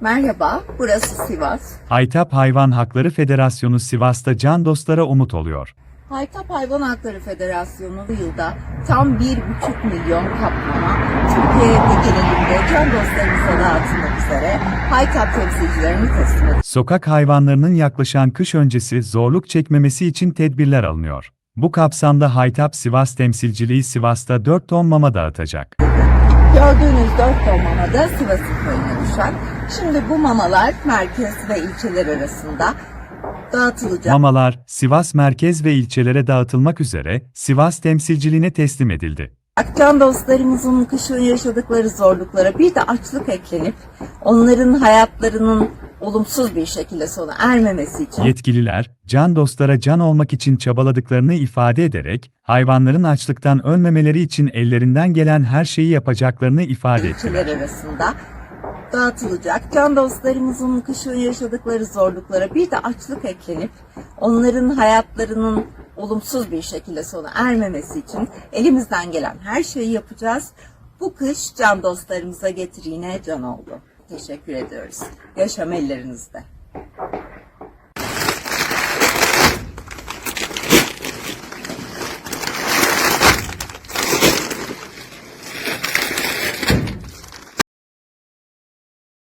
Merhaba, burası Sivas. Haytap Hayvan Hakları Federasyonu Sivas'ta can dostlara umut oluyor. Haytap Hayvan Hakları Federasyonu bu yılda tam 1,5 milyon kaplama Türkiye ve genelinde can dostlarımıza dağıtılmak üzere Haytap temsilcilerini teslim edecek. Sokak hayvanlarının yaklaşan kış öncesi zorluk çekmemesi için tedbirler alınıyor. Bu kapsamda Haytap Sivas temsilciliği Sivas'ta 4 ton mama dağıtacak. Gördüğünüz 4 ton mama da Sivas'ın payına düşen. Şimdi bu mamalar merkez ve ilçeler arasında dağıtılacak. Mamalar, Sivas merkez ve ilçelere dağıtılmak üzere Sivas temsilciliğine teslim edildi. Can dostlarımızın kışın yaşadıkları zorluklara bir de açlık eklenip onların hayatlarının olumsuz bir şekilde sona ermemesi için Yetkililer, can dostlara can olmak için çabaladıklarını ifade ederek, hayvanların açlıktan ölmemeleri için ellerinden gelen her şeyi yapacaklarını ifade ettiler. arasında dağıtılacak. Can dostlarımızın kışın yaşadıkları zorluklara bir de açlık eklenip onların hayatlarının olumsuz bir şekilde sona ermemesi için elimizden gelen her şeyi yapacağız. Bu kış can dostlarımıza getirine can oldu. Teşekkür ediyoruz. Yaşam ellerinizde.